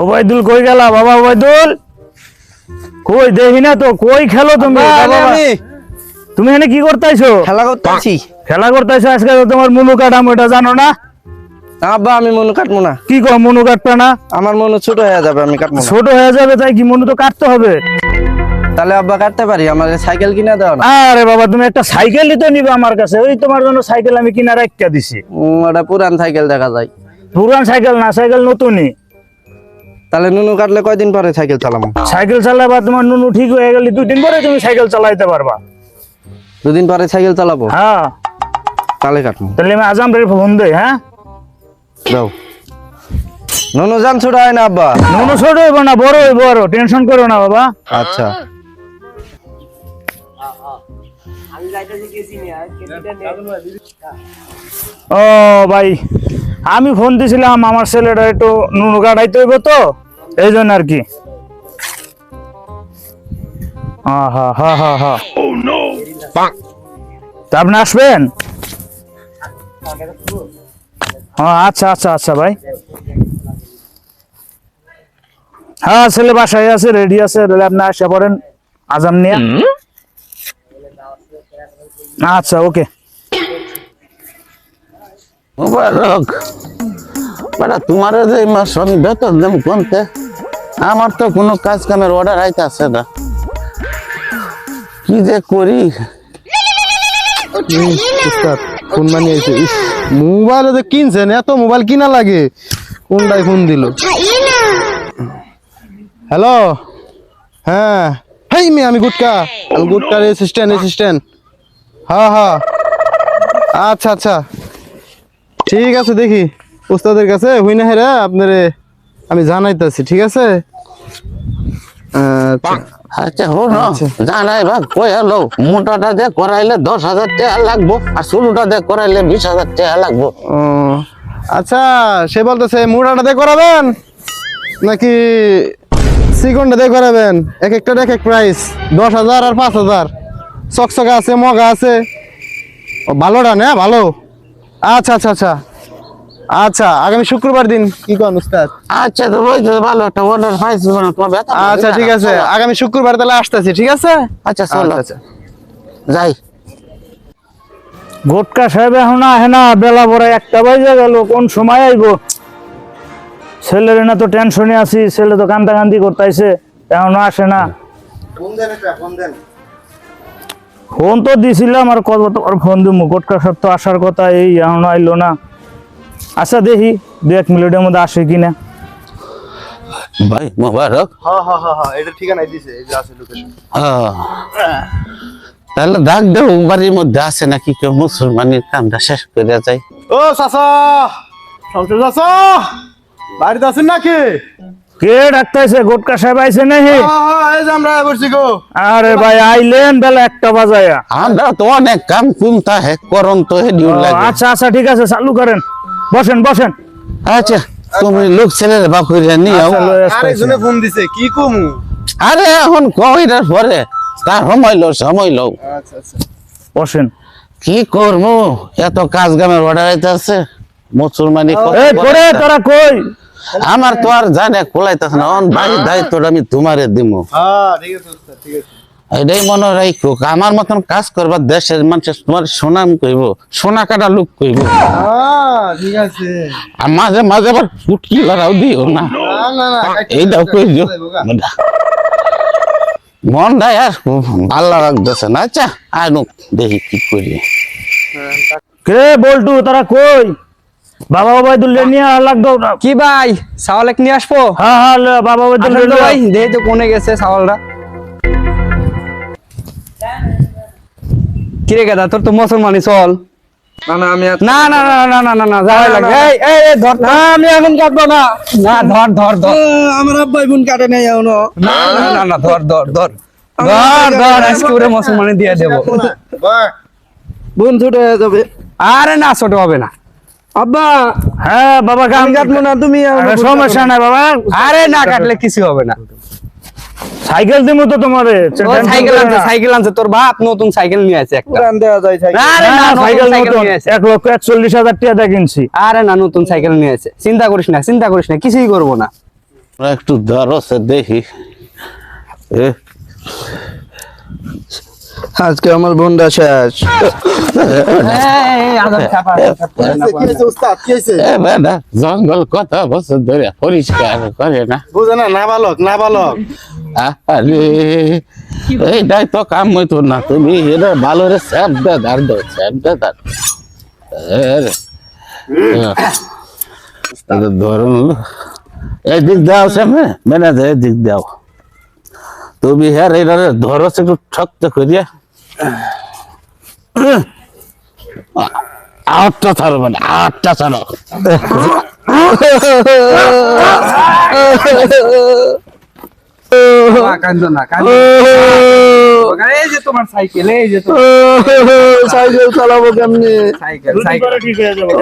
ওবায়দুল কই গেলা? বাবা ওবায়দুল? কই দেখি না তো কই খেলো তুমি? তুমি এখানে কি করতেছো খেলা করতেছি। খেলা করতেছো আজকে তোমার মুনু কাটাম ওটা জানো না? আব্বা আমি মনু কাটবো না। কি কো মনু কাটবে না? আমার মনু ছোট হয়ে যাবে আমি কাটবো ছোট হয়ে যাবে তাই কি মনু তো কাটতে হবে? তাহলে আব্বা কাটতে পারি আমার সাইকেল কিনে দাও না। আরে বাবা তুমি একটা সাইকেলই তো নিবে আমার কাছে ওই তোমার জন্য সাইকেল আমি কিনা রাখতে দিছি। ওটা পুরান সাইকেল দেখা যায়। পুরান সাইকেল না সাইকেল নতুনই। তাহলে নুনু কাটলে কয়দিন পরে সাইকেল চালাবো সাইকেল চালাবা তোমার নুনু ঠিক হয়ে গেলে দুই দিন পরে তুমি সাইকেল চালাইতে পারবা। দুদিন পরে সাইকেল চালাবো? হ্যাঁ। তাহলে কাটবো। তাহলে আমি আজাম রে ফোন দেই হ্যাঁ? যাও। নুনু জান ছোট হয় না আব্বা? নুনু ছোট হইব না বড় হইব আরও টেনশন করো না বাবা। আচ্ছা। ও ভাই। আমি ফোন দিছিলাম আমার ছেলেটা একটু নুনু কাটাইতে হইব তো এই জন্য আর কি। আপনি আসবেন? হ্যাঁ আচ্ছা আচ্ছা আচ্ছা ভাই। হ্যাঁ ছেলে বাসায় আছে রেডি আছে আপনি আসা পড়েন আজাম নিয়ে। আচ্ছা ওকে মোবারক। বেটা, তোমার যে মাস আমি বেতন দেব কোনতে? আমার তো কোনো কাজ কামের অর্ডার আইতাছে না। কি যে করি? ফোন বানিয়েছে মোবাইল যে কিনছেন এত মোবাইল কিনা লাগে? কোনটাই ফোন দিল? হ্যালো? হ্যাঁ। হেই মি, আমি গুটকা। আমি গুটকার অ্যাসিস্ট্যান্ট অ্যাসিস্ট্যান্ট হ্যাঁ হ্যাঁ আচ্ছা আচ্ছা। ঠিক আছে দেখি। উস্তাদের কাছে হুই না হেরা আপনারে আমি জানাইতেছি ঠিক আছে? আচ্ছা। আচ্ছা জানাই ভাগ কই হলো মোটাটা দিয়ে করাইলে দশ হাজার টাকা লাগবো আর দিয়ে করাইলে বিশ হাজার টাকা লাগবো। ও আচ্ছা সে বলতেছে দিয়ে করাবেন? নাকি সিকনটা দিয়ে করাবেন? এক একটার এক এক প্রাইস দশ হাজার আর পাঁচ হাজার। চকচকা আছে মগা আছে। ভালোটা না ভালো? আচ্ছা আচ্ছা আচ্ছা। আচ্ছা আগামী শুক্রবার দিন। কি কন উস্তাদ? আচ্ছা তো ওই তো ভালো একটা অর্ডার পাইছি না তোমার বেতন আচ্ছা ঠিক আছে। আগামী শুক্রবার তাহলে আসতেছি ঠিক আছে? আচ্ছা চলো। আচ্ছা যাই। গোটকা সাহেব এখন আহে না বেলা পরে একটা বাজে গেল কোন সময় আইব? ছেলের না তো টেনশনে আছি ছেলে তো কান্দা কান্দি করতেছে এখনও আসে না। ফোন তো দিছিলাম আর কত ফোন দিব গোটকা সাহেব তো আসার কথা এই এখনও আইলো না। আচ্ছা দেখি দু এক মিনিটের মধ্যে আসে কিনা। ভাই মোবারক। হ্যাঁ হ্যাঁ হ্যাঁ হ্যাঁ এটা ঠিকানাই দিছে এই যে আছে লোকেশন আহ, তাহলে ডাক দেও বাড়ির মধ্যে আছে নাকি কেউ মুসলমানের কামটা শেষ করে যায়। ও চাচা! চাচা! বাড়িতে আছেন নাকি? কে ডাকতেছে? গোটকা সাহেব আইছে নাকি? আমরা বসছি গো। আরে ভাই আইলেন বেলা একটা বাজায়া। আমরা তো অনেক কাম কুমতা হে করন তো হে ডিউ লাগে। আচ্ছা আচ্ছা ঠিক আছে চালু করেন। বসেন বসেন। আচ্ছা তুমি লোক ছেলের বাপ করে নিয়ে আচ্ছা, লয়ে আসতেছি। ফোন দিছে কি কমু? আরে এখন কইরার পরে তার সময় লো সময় লো আচ্ছা আচ্ছা। বসেন। কি করব এত কাজ কামের অর্ডার আইতাছে মুসলমানি একটা- তোরা কই? আমার তো আর জানে কোলাইতাছে না। অন বাড়ির দায়িত্বটা আমি তোমারে দিমু। হ্যাঁ ঠিক আছে উস্তাদ, এটাই মনে রাখো আমার মতন কাজ করবার দেশের মানুষের তোমার সুনাম কইব সোনা কাটা লোক কইব। হ্যাঁ ঠিক আছে। আর মাঝে মাঝে আবার ফুটকি লড়াও দিও না। না না না এইটাও কইছো মনটা। আর ভালো লাগতেছে না। আচ্ছা আনু দেখি কি করি। কে বল্টু তারা কই? বাবা দুলে নিয়ে লাগতো কি ভাই সাওয়াল এক নিয়ে আসব হ্যাঁ হ্যাঁ বাবা ভাই তো কোনে গেছে সাওয়ালটা কিরে গেদা তোর তো মুসলমানি চল না না আমি না না না না না না না যাওয়াই লাগবে এই এই এই, ধর না আমি এখন কাটবো না না ধর ধর ধর আমার আব্বাই বোন কাটে নাই এখনও না না না না ধর ধর ধর ধর ধর আজকে ওরে মুসলমানি দিয়ে দেবো বোন ছোট হয়ে যাবে আরে না ছোট হবে না আব্বা হ্যাঁ বাবা গান কাটবো না তুমি আরে সমস্যা নাই বাবা। আরে না কাটলে কিছু হবে না। সাইকেল দিমু তো তোমারে সাইকেল আনছে সাইকেল আনছে। তোর বাপ নতুন সাইকেল নিয়ে আছে একটা। দেওয়া যায় না, আরে না, সাইকেল নতুন। লক্ষ হাজার টাকা দিয়ে কিনছি। আরে না নতুন সাইকেল নিয়ে আছে। চিন্তা করিস না চিন্তা করিস না কিছুই করব না। একটু ধরো দেখি। এ আজকে আমার বোনটা শেষ। জঙ্গল কত বছর ধরে পরিষ্কার করে না। বুঝে না না বালক না বালক আরে এইটাই তো কাম হইতো না তুমি এটা ভালো রে স্যাপ দে ধার দো স্যাপ দে ধার ধরুন। এদিক দাও সামনে মেনে দে এদিক দাও। তুমি হ্যাঁ এটা ধরো একটু ঠকতে করিয়া। আটটা ছাড়ো মানে আটটা ছাড়ো। কান্দো না কান্দো এই যে তোমার সাইকেল এই যে সাইকেল চালাবো কেমনি? Cycle cycle. ঠিক হয়ে যাবে।